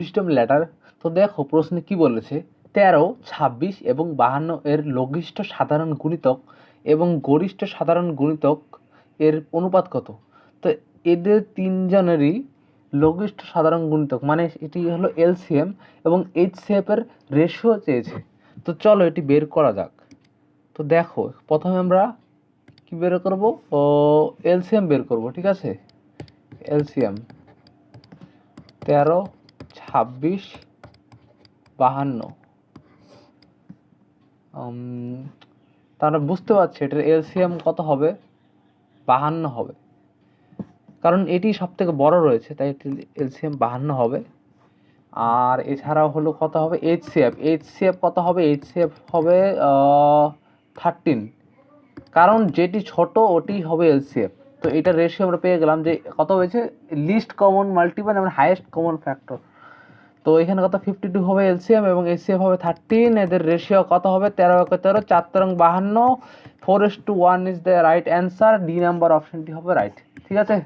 System letter তো দেখো প্রশ্নে কি বলেছে? তেরো, ছাব্বিশ এবং বাহান্ন এর লঘিষ্ঠ সাধারণ গুণিতক এবং গরিষ্ঠ সাধারণ গুণিতক এর অনুপাত কত? তো এদের তিনজনেরই লঘিষ্ঠ সাধারণ গুণিতক মানে এটি হলো এলসিএম এবং এইচসিএফ এর রেশিও চেয়েছে। তো চলো এটি বের করা যাক। তো দেখো, প্রথমে আমরা কি বের করব? ও এলসিএম বের করব, ঠিক আছে? এলসিএম তেরো ছাব্বিশ, বাহান্ন। তাহলে বুঝতে পারছি, এটার এলসিএম কত হবে? বাহান্ন হবে। কারণ এটি সব থেকে বড় রয়েছে, তাই এলসিএম বাহান্ন হবে। আর এছাড়াও হলো কত হবে? এইচসিএফ এইচসিএফ কত হবে? এইচসিএফ হবে থার্টিন কারণ যেটি ছোট, ওটি হবে এলসিএফ তো এটা রেশিও আমরা পেয়ে গেলাম যে কত হয়েছে? লিস্ট কমন মাল্টিপল এবং হাইয়েস্ট কমন ফ্যাক্টর তো এখানে কত ফিফটি টু হবে এলসিএম এবং এসিএফ হবে থার্টিন এদের রেশিও কত হবে? তেরো, একে তেরো, চার তরং বাহান্ন four is to one is the right answer D number অপশানটি হবে রাইট ঠিক আছে?